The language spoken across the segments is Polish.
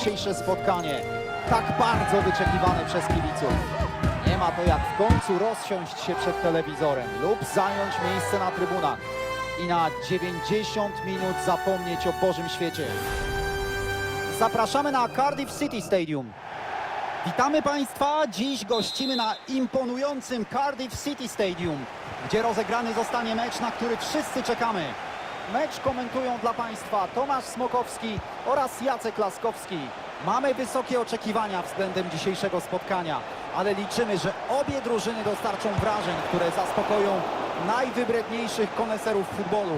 dzisiejsze spotkanie, tak bardzo wyczekiwane przez kibiców. Nie ma to jak w końcu rozsiąść się przed telewizorem lub zająć miejsce na trybunach i na 90 minut zapomnieć o Bożym świecie. Zapraszamy na Cardiff City Stadium. Witamy Państwa. Dziś gościmy na imponującym Cardiff City Stadium, gdzie rozegrany zostanie mecz, na który wszyscy czekamy. Mecz komentują dla Państwa Tomasz Smokowski oraz Jacek Laskowski. Mamy wysokie oczekiwania względem dzisiejszego spotkania, ale liczymy, że obie drużyny dostarczą wrażeń, które zaspokoją najwybredniejszych koneserów futbolu.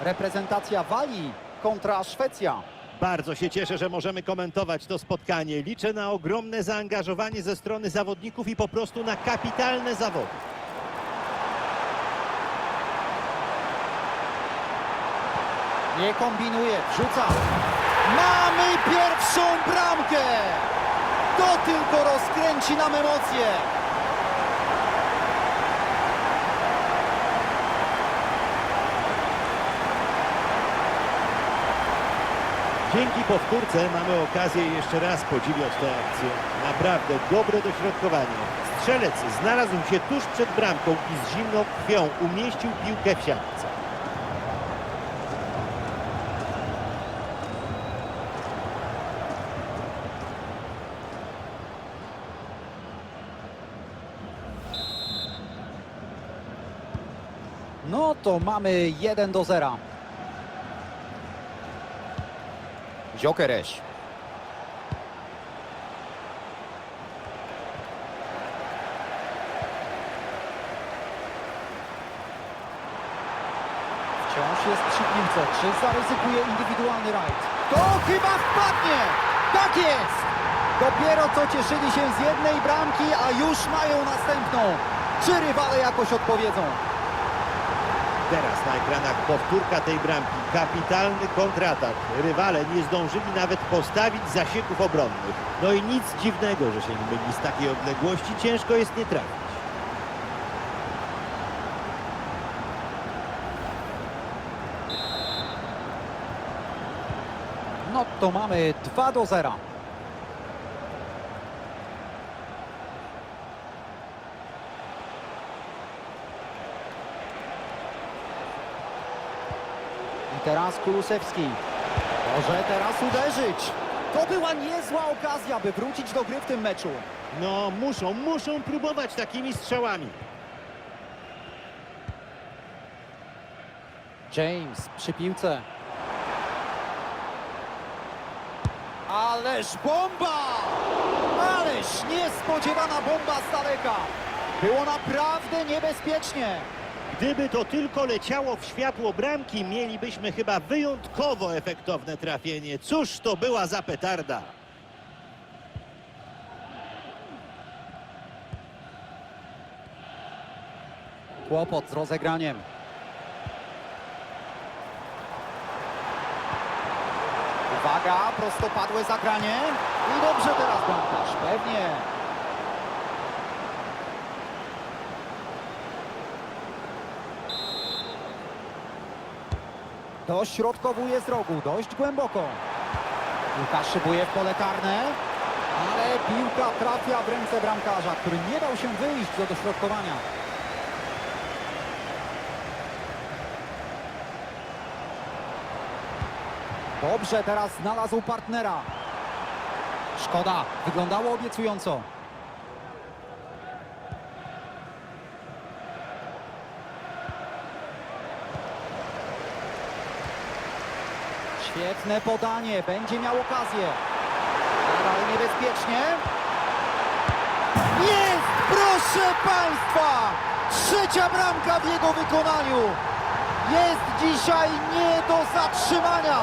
Reprezentacja Walii kontra Szwecja. Bardzo się cieszę, że możemy komentować to spotkanie. Liczę na ogromne zaangażowanie ze strony zawodników i po prostu na kapitalne zawody. Nie kombinuje, wrzuca. Mamy pierwszą bramkę! To tylko rozkręci nam emocje. Dzięki powtórce mamy okazję jeszcze raz podziwiać tę akcję. Naprawdę dobre dośrodkowanie. Strzelec znalazł się tuż przed bramką i z zimną krwią umieścił piłkę w siatce. No to mamy 1 do 0. Dziokereś. Wciąż jest przy piłce. Czy zaryzykuje indywidualny rajd? To chyba wpadnie! Tak jest! Dopiero co cieszyli się z jednej bramki, a już mają następną. Czy rywale jakoś odpowiedzą? Teraz na ekranach powtórka tej bramki. Kapitalny kontratak. Rywale nie zdążyli nawet postawić zasieków obronnych. No i nic dziwnego, że się nie myli z takiej odległości. Ciężko jest nie trafić. No to mamy 2 do 0. I teraz Kulusewski. Może teraz uderzyć. To była niezła okazja, by wrócić do gry w tym meczu. No, muszą, muszą próbować takimi strzałami. James przy piłce. Ależ bomba! Ależ niespodziewana bomba z daleka. Było naprawdę niebezpiecznie. Gdyby to tylko leciało w światło bramki, mielibyśmy chyba wyjątkowo efektowne trafienie. Cóż to była za petarda? Kłopot z rozegraniem. Uwaga, prostopadłe zagranie. I dobrze teraz bramkarz, pewnie. Dośrodkowuje z rogu, dość głęboko. Piłka szybuje w pole karne, ale piłka trafia w ręce bramkarza, który nie dał się wyjść do dośrodkowania. Dobrze, teraz znalazł partnera. Szkoda, wyglądało obiecująco. Świetne podanie, będzie miał okazję. Nadal niebezpiecznie. Jest, proszę Państwa! Trzecia bramka w jego wykonaniu. Jest dzisiaj nie do zatrzymania.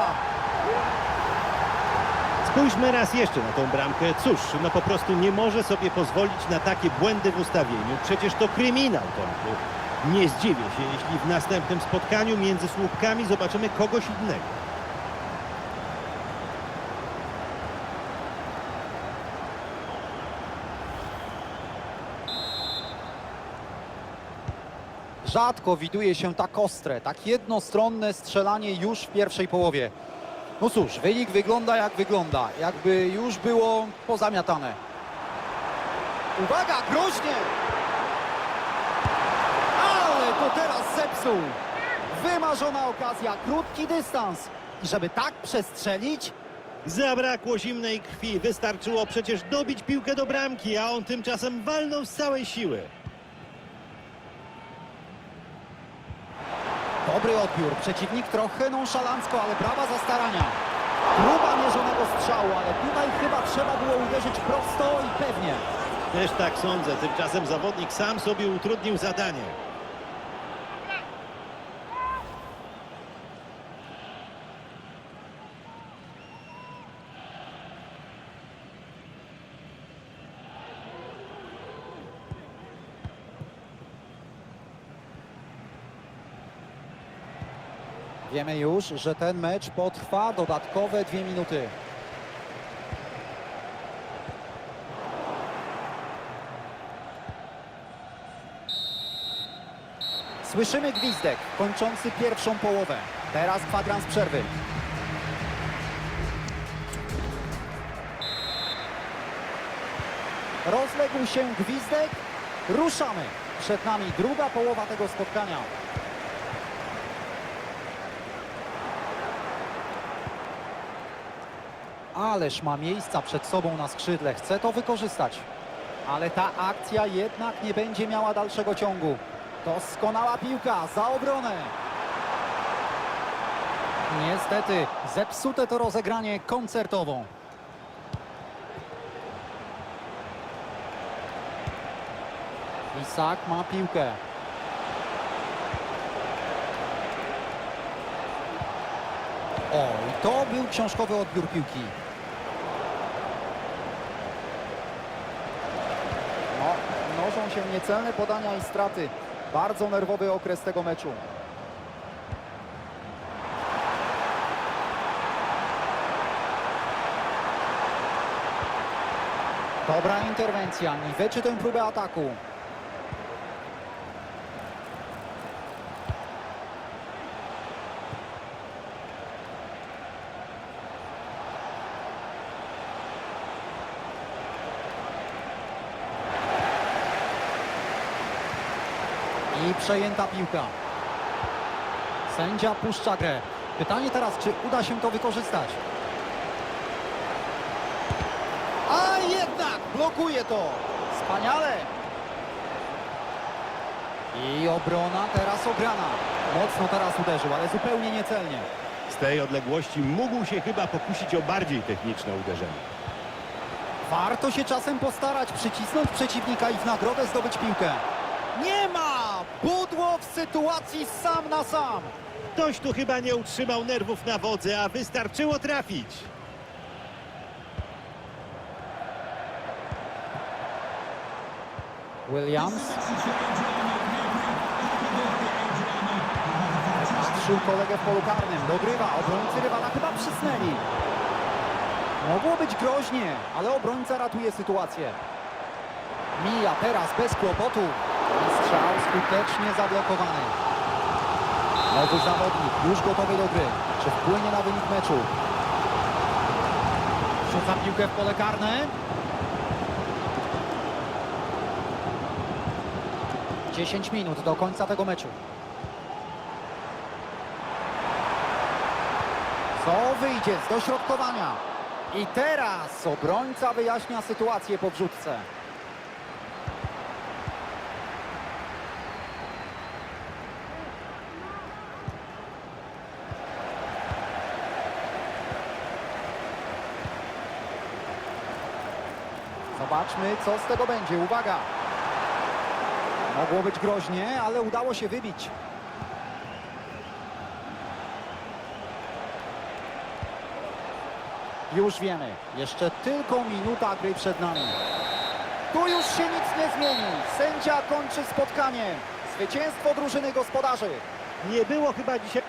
Spójrzmy raz jeszcze na tą bramkę. Cóż, no po prostu nie może sobie pozwolić na takie błędy w ustawieniu. Przecież to kryminał, Tomku. Nie zdziwię się, jeśli w następnym spotkaniu między słupkami zobaczymy kogoś innego. Rzadko widuje się tak ostre, tak jednostronne strzelanie już w pierwszej połowie. No cóż, wynik wygląda jak wygląda. Jakby już było pozamiatane. Uwaga, groźnie! Ale to teraz zepsuł! Wymarzona okazja, krótki dystans. I żeby tak przestrzelić, Zabrakło zimnej krwi, wystarczyło przecież dobić piłkę do bramki, a on tymczasem walnął z całej siły. Dobry odbiór. Przeciwnik trochę nonszalancko, ale brawa za starania. Próba mierzonego strzału, ale tutaj chyba trzeba było uderzyć prosto i pewnie. Też tak sądzę, tymczasem zawodnik sam sobie utrudnił zadanie. Wiemy już, że ten mecz potrwa dodatkowe dwie minuty. Słyszymy gwizdek kończący pierwszą połowę. Teraz kwadrans przerwy. Rozległ się gwizdek. Ruszamy. Przed nami druga połowa tego spotkania. Ależ ma miejsca przed sobą na skrzydle. Chce to wykorzystać. Ale ta akcja jednak nie będzie miała dalszego ciągu. Doskonała piłka za obronę. Niestety zepsute to rozegranie koncertową. Isak ma piłkę. O, i to był książkowy odbiór piłki. No, mnożą się niecelne podania i straty. Bardzo nerwowy okres tego meczu. Dobra interwencja, niweczy tę próbę ataku. I przejęta piłka. Sędzia puszcza grę. Pytanie teraz, czy uda się to wykorzystać? A jednak blokuje to. Wspaniale. I obrona teraz ograna. Mocno teraz uderzył, ale zupełnie niecelnie. Z tej odległości mógł się chyba pokusić o bardziej techniczne uderzenie. Warto się czasem postarać, przycisnąć przeciwnika i w nagrodę zdobyć piłkę. Nie ma! Budło w sytuacji sam na sam. Ktoś tu chyba nie utrzymał nerwów na wodze, a wystarczyło trafić. Williams. Patrzył kolegę w polu karnym. Dogrywa. Obrońcy rywala chyba przysnęli. Mogło być groźnie, ale obrońca ratuje sytuację. Mija teraz bez kłopotu. Strzał skutecznie zablokowany. Nowy zawodnik już gotowy do gry. Czy wpłynie na wynik meczu? Rzuca piłkę w pole karne. 10 minut do końca tego meczu. Co wyjdzie z dośrodkowania? I teraz obrońca wyjaśnia sytuację po wrzutce. Zobaczmy, co z tego będzie. Uwaga! Mogło być groźnie, ale udało się wybić. Już wiemy, jeszcze tylko minuta gry przed nami. Tu już się nic nie zmieni. Sędzia kończy spotkanie. Zwycięstwo drużyny gospodarzy. Nie było chyba dzisiaj